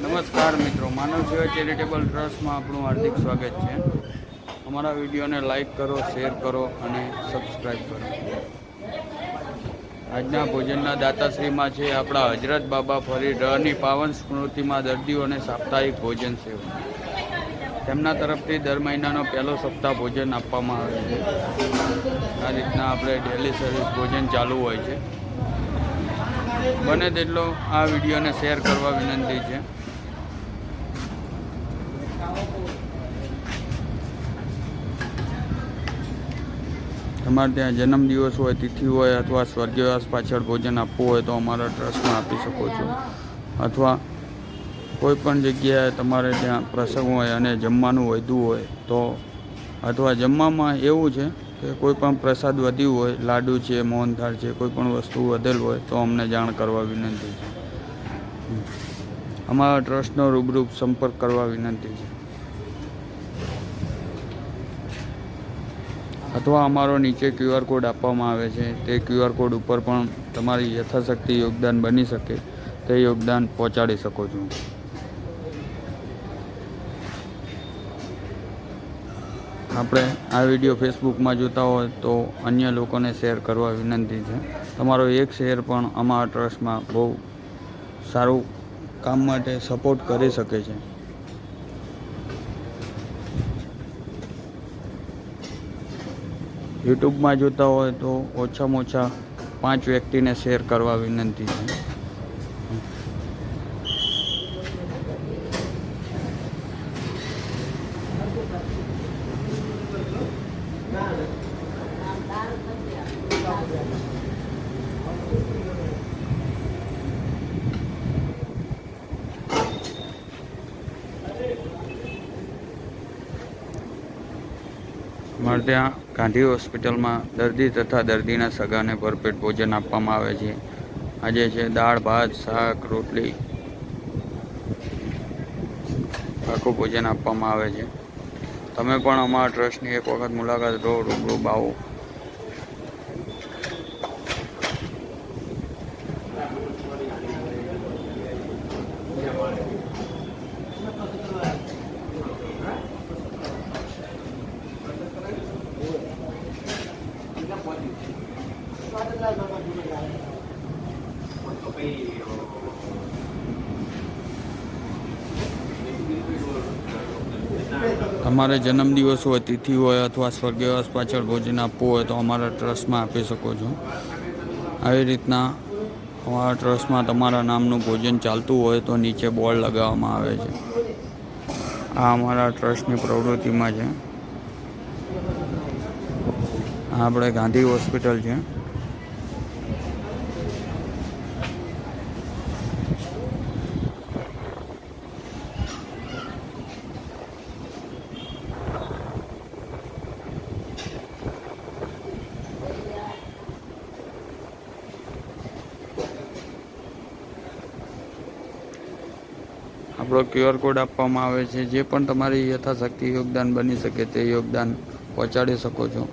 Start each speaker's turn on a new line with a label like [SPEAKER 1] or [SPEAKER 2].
[SPEAKER 1] નમસ્કાર મિત્રો, માનવ સેવા ચેરિટેબલ ટ્રસ્ટમાં આપણું હાર્દિક સ્વાગત છે. અમારા વિડીયોને લાઈક કરો, શેર કરો અને સબસ્ક્રાઈબ કરો. આજના ભોજનના દાતાશ્રીમાં છે આપણા હજરત બાબા ફરી રહની પાવન સ્મૃતિમાં દર્દીઓને સાપ્તાહિક ભોજન સેવા. તેમના તરફથી દર મહિનાનો પહેલો સપ્તાહ ભોજન આપવામાં આવે છે. આ રીતના આપણે ડેલી સર્વિસ ભોજન ચાલુ હોય છે. બને તેટલો આ વિડીયોને શેર કરવા વિનંતી છે. તમારે ત્યાં જન્મદિવસ હોય, તિથિ હોય અથવા સ્વર્ગવાસ પાછળ ભોજન આપવું હોય તો અમારા ટ્રસ્ટમાં આપી શકો છો. અથવા કોઈ પણ જગ્યાએ તમારે ત્યાં પ્રસંગ હોય અને જમવાનું વધ્યું હોય તો અથવા જમવામાં એવું છે કે કોઈ પણ પ્રસાદ વધ્યું હોય, લાડુ છે, મોહનથાળ છે, કોઈ પણ વસ્તુ વધેલ હોય તો અમને જાણ કરવા વિનંતી છે. અમારા ટ્રસ્ટનો રૂબરૂ સંપર્ક કરવા વિનંતી છે. અથવા અમારો નીચે ક્યુઆર કોડ આપવામાં આવે છે. તે ક્યુઆર કોડ ઉપર પણ તમારી યથાશક્તિ યોગદાન બની શકે તે યોગદાન પહોંચાડી શકો છો. આપણે આ વીડિયો ફેસબુકમાં જોતા હોય તો અન્ય લોકોને શેર કરવા વિનંતી છે. તમારો એક શેર પણ અમારા ટ્રસ્ટમાં બહુ સારું કામ માટે સપોર્ટ કરી શકે છે. યુટ્યુબમાં જોતા હોય તો ઓછામાં ઓછા પાંચ વ્યક્તિને શેર કરવા વિનંતી છે. ત્યાં ગાંધી હોસ્પિટલમાં દર્દી તથા દર્દીના સગાને ભરપેટ ભોજન આપવામાં આવે છે. આજે છે દાળ, ભાત, શાક, રોટલી આખું ભોજન આપવામાં આવે છે. તમે પણ અમારા ટ્રસ્ટની એક વખત મુલાકાત લો, રૂબરૂ આવો તમારે જન્મદિવસ હોય, તિથિ હોય અથવા સ્વર્ગવાસ પાછળ ભોજન આપવું હોય તો અમારા ટ્રસ્ટમાં આપી શકો છો. આવી રીતના અમારા ટ્રસ્ટમાં તમારા નામનું ભોજન ચાલતું હોય તો નીચે બોર્ડ લગાવવામાં આવે છે. આ અમારા ટ્રસ્ટની પ્રવૃત્તિમાં છે. આપણે ગાંધી હોસ્પિટલ છે. આપણો ક્યુઆર કોડ આપવામાં આવે છે, જે પણ તમારી યથાશક્તિ યોગદાન બની શકે તે યોગદાન પહોંચાડી શકો છો.